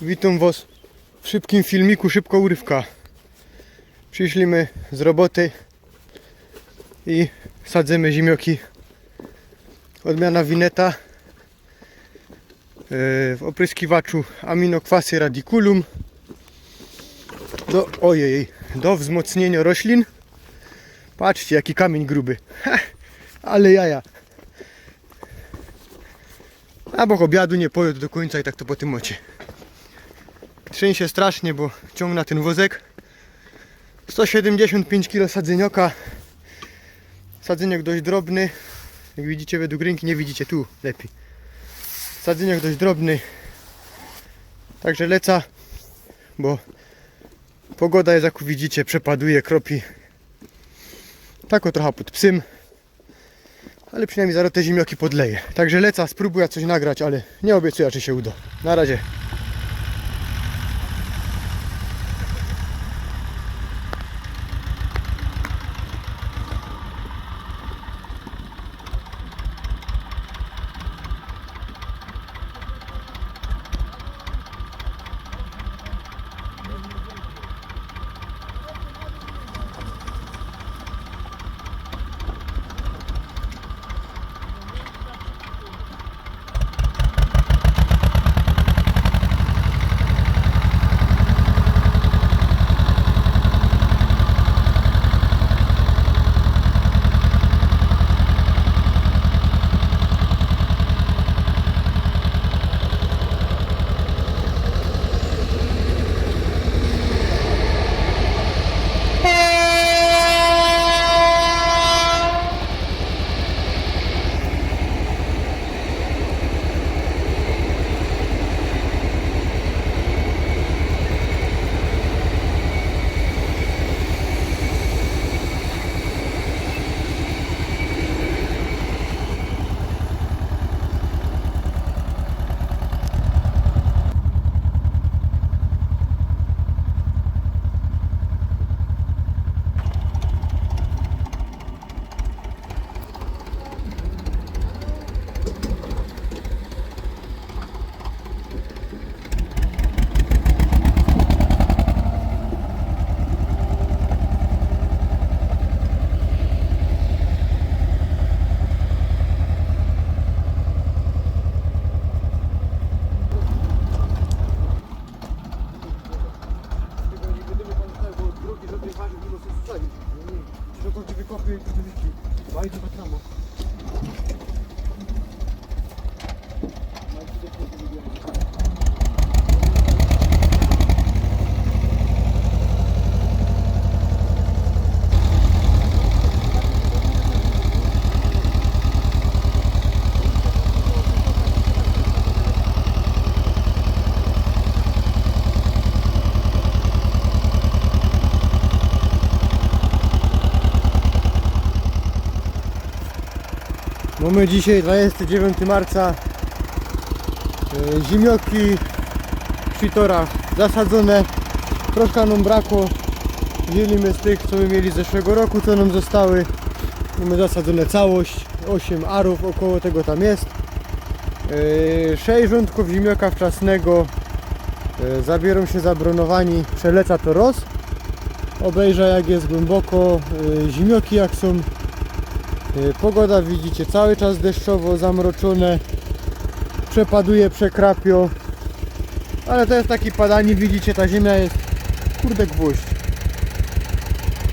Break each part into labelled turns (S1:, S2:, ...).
S1: Witam Was w szybkim filmiku, szybko urywka. Przyszliśmy z roboty i sadzimy zimioki. Odmiana wineta yy, w opryskiwaczu aminokwasy radiculum do, ojej, do wzmocnienia roślin. Patrzcie jaki kamień gruby. Ale jaja. A bo obiadu nie pojął do końca i tak to po tym mocie. Trzęsie strasznie, bo ciągna ten wozek. 175 kg sadzonioka. Sadzeniok dość drobny. Jak widzicie według ręki, nie widzicie tu lepiej. Sadzeniok dość drobny. Także leca, bo pogoda jest jak widzicie, przepaduje, kropi. Tak o trochę pod psym. Ale przynajmniej zaraz te zimioki podleję. Także leca, spróbuję coś nagrać, ale nie obiecuję, czy się uda. Na razie. Mamy dzisiaj 29 marca. E, Zimioki w zasadzone. Troszkę nam brakło. Dzielimy z tych, co my mieli z zeszłego roku, co nam zostały. Mamy zasadzone całość. 8 arów około tego tam jest. 6 rządków zimioka wczesnego. E, Zabierą się zabronowani. Przeleca to roz. Obejrzę jak jest głęboko. e, Zimioki jak są Pogoda widzicie cały czas deszczowo, zamroczone. Przepaduje, przekrapio. Ale to jest taki padanie, widzicie ta ziemia jest kurde gwóźdź.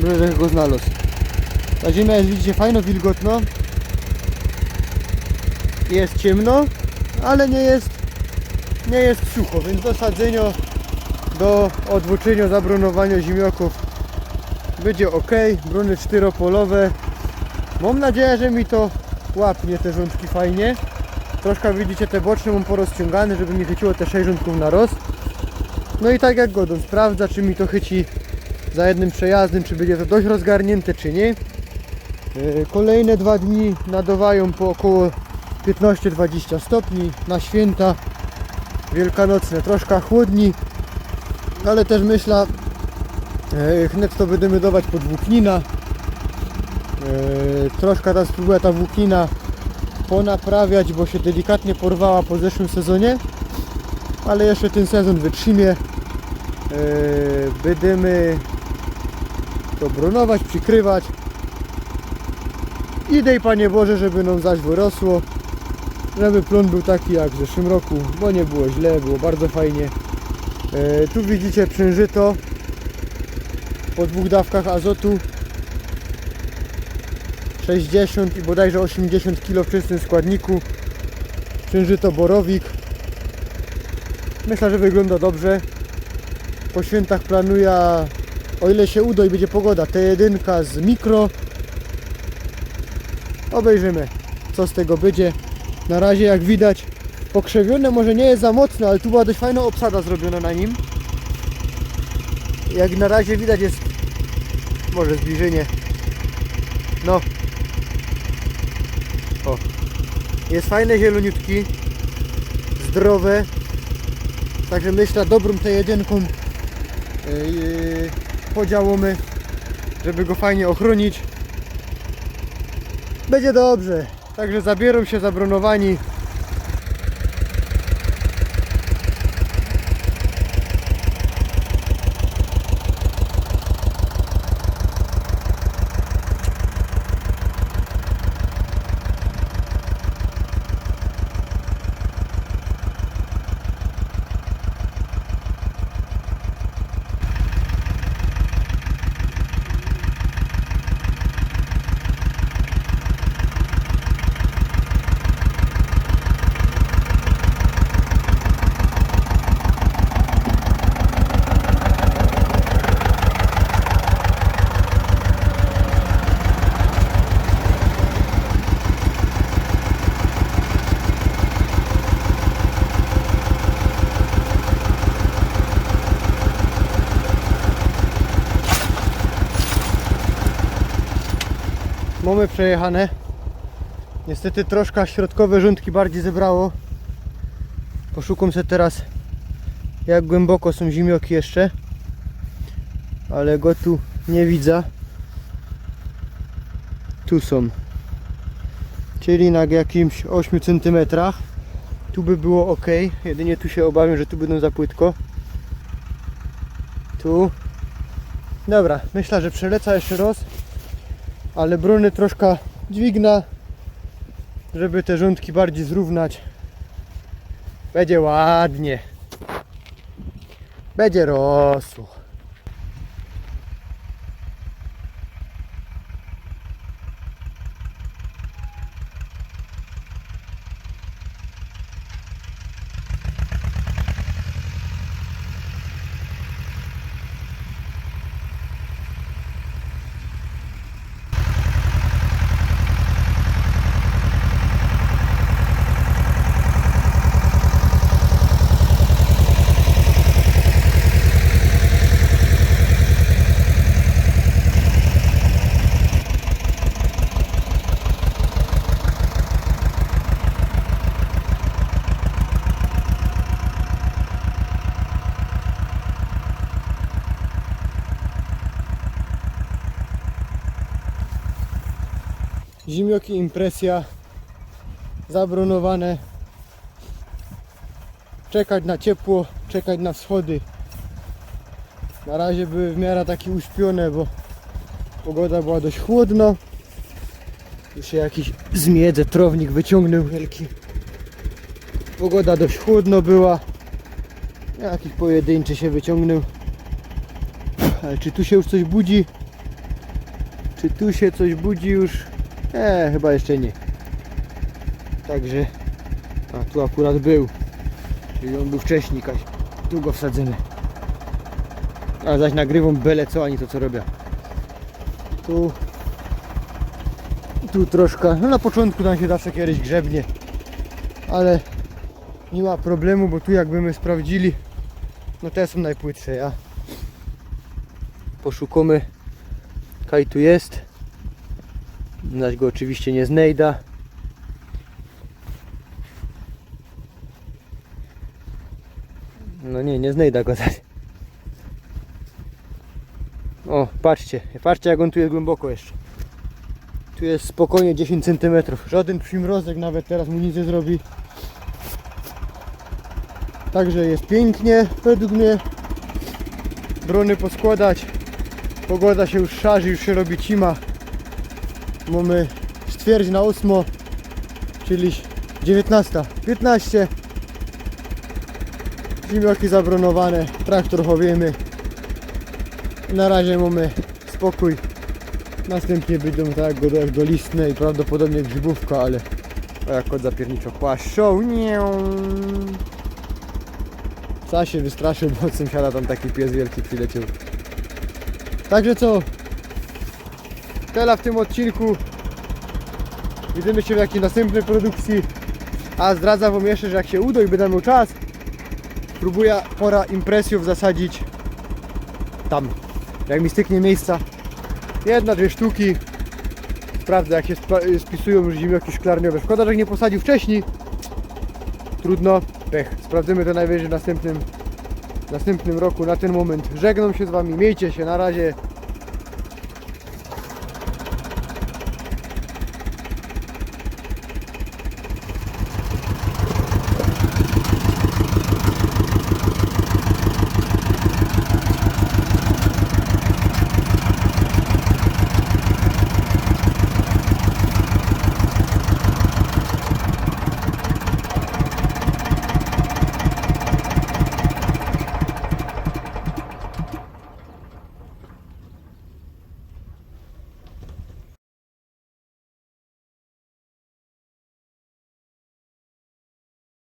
S1: Będę go znalazł. Ta ziemia jest widzicie fajno wilgotno. Jest ciemno, ale nie jest nie jest sucho, więc do sadzenia, do odwłóczenia, zabrunowania zimioków będzie ok. Brony czteropolowe. Mam nadzieję, że mi to łapnie te rządki fajnie. Troszkę widzicie te boczne mam porozciągane, żeby mi chyciło te 6 rządków na roz. No i tak jak godą, sprawdza czy mi to chyci za jednym przejazdem, czy będzie to dość rozgarnięte, czy nie. Yy, Kolejne dwa dni nadawają po około 15-20 stopni na święta wielkanocne, troszkę chłodni, ale też myślę, chnet to będziemy dawać pod włóknina, Yy, troszkę tam spróbuję ta włóknina ponaprawiać, bo się delikatnie porwała po zeszłym sezonie. ale jeszcze ten sezon wytrzymie. Yy, będziemy to bronować, przykrywać. I Panie Boże, żeby nam zaś wyrosło. Żeby plon był taki jak w zeszłym roku, bo nie było źle, było bardzo fajnie. Yy, tu widzicie przężyto po dwóch dawkach azotu 60 i bodajże 80 kg w czystym składniku. Przężyto borowik. Myślę, że wygląda dobrze. Po świętach planuję o ile się uda i będzie pogoda T1 z mikro. Obejrzymy co z tego będzie. Na razie jak widać pokrzewione może nie jest za mocno ale tu była dość fajna obsada zrobiona na nim. Jak na razie widać jest może zbliżenie. No o. Jest fajne zieloniutki zdrowe. Także myślę dobrą tę jedynką yy, podziałamy żeby go fajnie ochronić. Będzie dobrze. Także zabierą się zabronowani Mamy przejechane. Niestety troszkę środkowe rządki bardziej zebrało. Poszukam sobie teraz jak głęboko są zimioki jeszcze. Ale go tu nie widzę. Tu są. Czyli na jakimś 8 cm. Tu by było ok. Jedynie tu się obawiam, że tu będą za płytko. Tu. Dobra, myślę, że przelecę jeszcze raz ale bruny troszkę dźwigna, żeby te rządki bardziej zrównać. Będzie ładnie. Będzie rosło. Zimioki impresja zabronowane czekać na ciepło, czekać na wschody. Na razie były w miarę takie uśpione, bo pogoda była dość chłodna. Tu się jakiś zmiedze, trownik wyciągnął wielki. Pogoda dość chłodno była. Jakiś pojedynczy się wyciągnął. Ale czy tu się już coś budzi? Czy tu się coś budzi już nie, chyba jeszcze nie. Także, a tu akurat był. Czyli on był wcześniej, kaś. Tu go wsadzimy. A zaś nagrywam byle co, ani to co robię. Tu, tu troszkę, no na początku tam się zawsze kiedyś grzebnie. Ale nie ma problemu, bo tu jakby my sprawdzili, no te są najpłytsze, ja. Poszukamy, kaj tu jest. Znać go oczywiście nie znajda. No nie, nie znajda go zaś. O, patrzcie, patrzcie jak on tu jest głęboko jeszcze. Tu jest spokojnie 10 cm. Żaden przymrozek nawet teraz mu nic nie zrobi. Także jest pięknie według mnie. Brony poskładać. Pogoda się już szarzy, już się robi cima. Mamy stwierdzić na 8, czyli 19, 15. Zimioki zabronowane, traktor chowiemy. Na razie mamy spokój. Następnie będą tak go jak dolistne i prawdopodobnie grzybówka, ale o jak kot zapierniczo płaszczą. Ca się wystraszył, bo od sąsiada tam taki pies wielki przyleciał. Także co? Tyle w tym odcinku. Widzimy się w jakiej następnej produkcji. A zdradzam wam jeszcze, że jak się uda i będę miał czas, próbuję pora impresjów zasadzić tam. Jak mi styknie miejsca. Jedna, dwie sztuki. Sprawdzę jak się spisują już zimioki szklarniowe. Szkoda, że nie posadził wcześniej. Trudno. Pech. Sprawdzimy to najwyżej w następnym, następnym roku. Na ten moment żegnam się z wami. Miejcie się. Na razie.